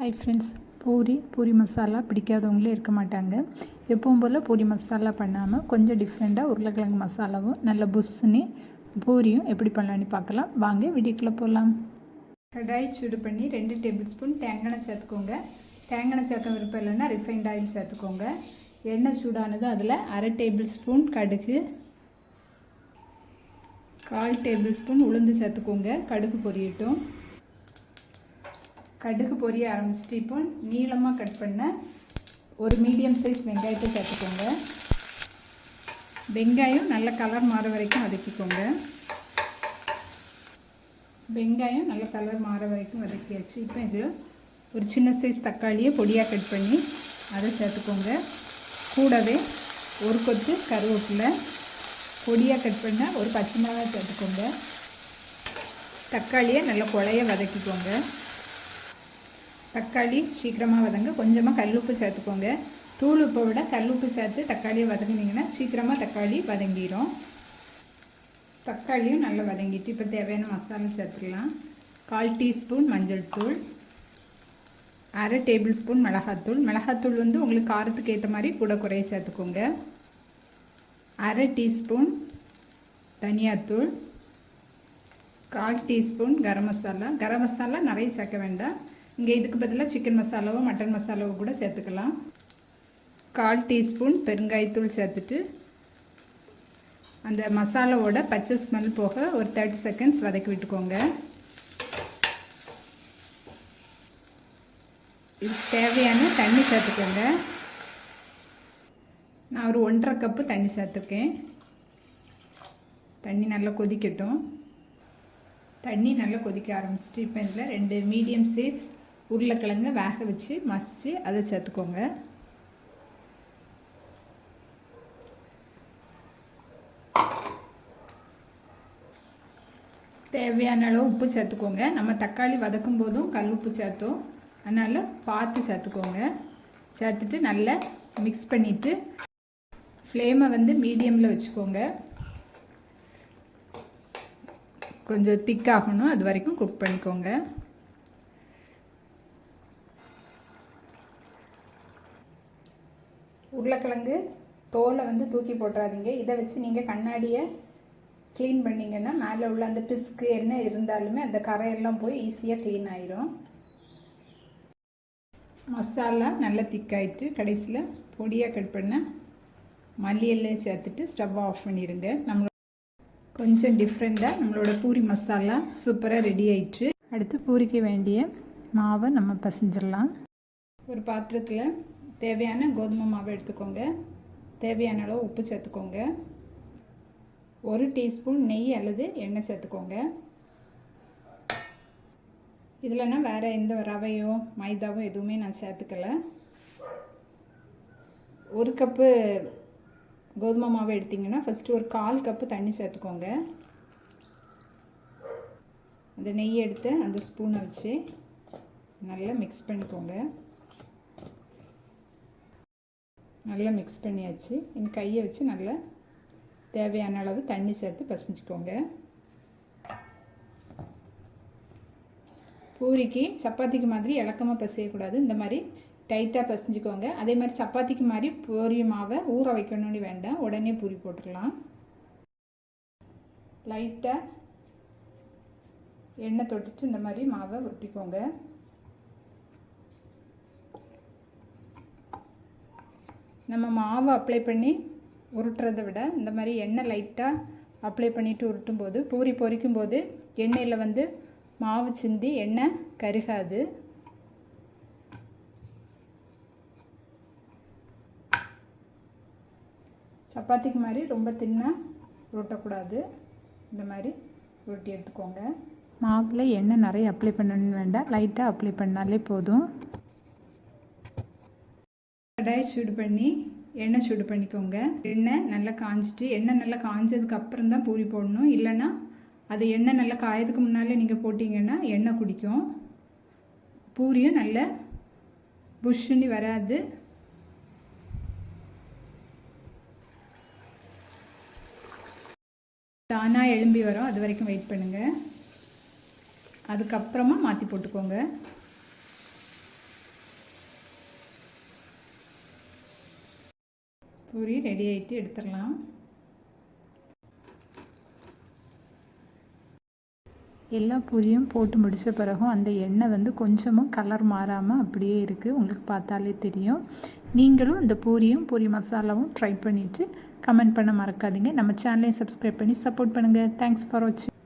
Hi friends puri puri masala பிடிக்காதவங்களே இருக்க மாட்டாங்க. எப்பவும் போல் பூரி மசாலா பண்ணாமல் கொஞ்சம் டிஃப்ரெண்ட்டாக உருளைக்கிழங்கு மசாலாவும் நல்ல புஷ்ஷுன்னு பூரியும் எப்படி பண்ணலான்னு பார்க்கலாம். வாங்க வீடியோக்குள்ளே போகலாம் கடாய் சூடு பண்ணி ரெண்டு டேபிள் ஸ்பூன் தேங்காய் சேர்த்துக்கோங்க. தேங்காய் சேர்க்க விருப்பம் இல்லைன்னா ரிஃபைண்ட் ஆயில் சேர்த்துக்கோங்க. எண்ணெய் சூடானது அதில் அரை டேபிள் ஸ்பூன் கடுகு கால் டேபிள் ஸ்பூன் உளுந்து சேர்த்துக்கோங்க. கடுகு பொரியட்டும். கடுகு பொரிய ஆரம்பிச்சிட்டு இப்போ நீளமாக கட் பண்ண ஒரு மீடியம் சைஸ் வெங்காயத்தை சேர்த்துக்கோங்க. வெங்காயம் நல்ல கலர் மாற வரைக்கும் வதக்கிக்கோங்க. வெங்காயம் நல்ல கலர் மாற வரைக்கும் வதக்கியாச்சு. இப்போ இதில் ஒரு சின்ன சைஸ் தக்காளியை பொடியாக கட் பண்ணி அதை சேர்த்துக்கோங்க. கூடவே ஒரு கொத்து கருவேப்பிலை பொடியாக கட் பண்ண ஒரு பச்சை மிளகாய் சேர்த்துக்கோங்க. தக்காளியை நல்லா குழைய வதக்கிக்கோங்க. தக்காளி சீக்கிரமாக வதங்க. கொஞ்சமாக கல்லுப்பு சேர்த்துக்கோங்க. தூள் உப்பை விட கல்லுப்பு சேர்த்து தக்காளியை வதங்கினீங்கன்னா சீக்கிரமாக தக்காளி வதங்கிடும் தக்காளியும் நல்லா வதங்கிட்டு இப்போ தேவையான மசாலா சேர்த்துக்கலாம். கால் டீஸ்பூன் மஞ்சள் தூள். அரை டேபிள் ஸ்பூன் மிளகாத்தூள். மிளகாத்தூள் வந்து உங்களுக்கு காரத்துக்கு ஏற்ற மாதிரி கூட குறைய சேர்த்துக்கோங்க. அரை டீஸ்பூன் தனியாத்தூள். கால் டீஸ்பூன் கரம் மசாலா. கரம் மசாலா நிறைய சேர்க்க வேண்டாம். இங்கே இதுக்கு பதிலாக சிக்கன் மசாலாவோ மட்டன் மசாலாவோ கூட சேர்த்துக்கலாம். கால் டீஸ்பூன் பெருங்காயத்தூள் சேர்த்துட்டு அந்த மசாலாவோட பச்சை ஸ்மெல் போக ஒரு தேர்ட்டி செகண்ட்ஸ் வதக்கி விட்டுக்கோங்க. இது தேவையான தண்ணி சேர்த்துக்கோங்க. நான் ஒரு ஒன்றரை கப்பு தண்ணி சேர்த்துருக்கேன். தண்ணி நல்லா கொதிக்கட்டும். தண்ணி நல்லா கொதிக்க ஆரம்பிச்சிட்டு இப்போ இதில் ரெண்டு மீடியம் சைஸ் உருளைக்கிழங்க வேக வச்சு மசித்து அதை சேர்த்துக்கோங்க. தேவையான அளவு உப்பு சேர்த்துக்கோங்க. நம்ம தக்காளி வதக்கும் போதும் கல் உப்பு சேர்த்தோம். அதனால் பார்த்து சேர்த்துக்கோங்க. சேர்த்துட்டு நல்லா மிக்ஸ் பண்ணிவிட்டு ஃப்ளேமை வந்து மீடியமில் வச்சுக்கோங்க. கொஞ்சம் திக்காகணும் அது வரைக்கும் குக் பண்ணிக்கோங்க. உருளைக்கிழங்கு தோலை வந்து தூக்கி போட்டுறாதீங்க. இதை வச்சு நீங்கள் கண்ணாடியை க்ளீன் பண்ணிங்கன்னா மேலே உள்ள அந்த பிஸ்க்கு என்ன இருந்தாலுமே அந்த கரையெல்லாம் போய் ஈஸியாக க்ளீன் ஆயிரும். மசாலா நல்லா திக்காயிட்டு கடைசியில் பொடியாக கட் பண்ண மல்லியெல்லாம் சேர்த்துட்டு ஸ்டவ் ஆஃப் பண்ணிடுங்க நம்மளோட கொஞ்சம் டிஃப்ரெண்ட்டாக நம்மளோட பூரி மசாலா சூப்பராக ரெடி ஆயிடுச்சு அடுத்து பூரிக்க வேண்டிய மாவை நம்ம பசைஞ்சிடலாம். ஒரு பாத்திரத்தில் தேவையான கோதுமை மாவு எடுத்துக்கோங்க. தேவையான அளவு உப்பு சேர்த்துக்கோங்க. ஒரு டீஸ்பூன் நெய் அல்லது எண்ணெய் சேர்த்துக்கோங்க. இதில்னா வேறு எந்த ரவையோ மைதாவோ எதுவுமே நான் சேர்த்துக்கல. ஒரு கப்பு கோதுமை மாவு எடுத்திங்கன்னா ஃபஸ்ட்டு ஒரு கால் கப்பு தண்ணி சேர்த்துக்கோங்க. அந்த நெய் எடுத்து அந்த ஸ்பூனை வச்சு நல்லா மிக்ஸ் பண்ணிக்கோங்க. நல்லா மிக்ஸ் பண்ணியாச்சு. இனி கையை வச்சு நல்லா தேவையான அளவு தண்ணி சேர்த்து பசைஞ்சிக்கோங்க. பூரிக்கு சப்பாத்திக்கு மாதிரி இலக்கமாக பசையக்கூடாது. இந்த மாதிரி டைட்டாக பசைஞ்சிக்கோங்க. அதே மாதிரி சப்பாத்திக்கு மாதிரி பூரி மாவை ஊற வைக்கணும்னு வேண்டாம். உடனே பூரி போட்டுடலாம். லைட்டாக எண்ணெய் தொட்டுட்டு இந்த மாதிரி மாவை உருட்டிக்கோங்க. நம்ம மாவு அப்ளை பண்ணி உருட்டுறதை விட இந்த மாதிரி எண்ணெய் லைட்டாக அப்ளை பண்ணிவிட்டு உருட்டும் போது பூரி பொரிக்கும் போது எண்ணெயில் வந்து மாவு சிந்தி எண்ணெய் கருகாது. சப்பாத்திக்கு மாதிரி ரொம்ப தின்னாக உருட்டக்கூடாது. இந்த மாதிரி உருட்டி எடுத்துக்கோங்க. மாவில் எண்ணெய் நிறைய அப்ளை பண்ணணும்னு வேண்டாம். லைட்டாக அப்ளை பண்ணாலே போதும். கடாயை சூடு பண்ணி எண்ணெய் சூடு பண்ணிக்கோங்க. எண்ணெய் நல்லா காஞ்சிட்டு எண்ணெய் நல்லா காஞ்சதுக்கு அப்புறம் தான் பூரி போடணும். இல்லைன்னா அது எண்ணெய் நல்லா காயதுக்கு முன்னாலே நீங்கள் போட்டிங்கன்னா எண்ணெய் குடிக்கும். பூரியும் நல்ல புஷ்ஷுன்னு வராது. தானாக எழும்பி வரும். அது வரைக்கும் வெயிட் பண்ணுங்கள் அதுக்கப்புறமா மாற்றி போட்டுக்கோங்க. பூரி ரெடி ஆகிட்டு எடுத்துடலாம். எல்லா பூரியும் போட்டு முடித்த பிறகும் அந்த எண்ணெய் வந்து கொஞ்சமும் கலர் மாறாமல் அப்படியே இருக்குது உங்களுக்கு பார்த்தாலே தெரியும். நீங்களும் இந்த பூரியும் பூரி மசாலாவும் ட்ரை பண்ணிவிட்டு கமெண்ட் பண்ண மறக்காதீங்க. நம்ம சேனலையும் சப்ஸ்கிரைப் பண்ணி சப்போர்ட் பண்ணுங்கள் தேங்க்ஸ் ஃபார் வாட்சிங்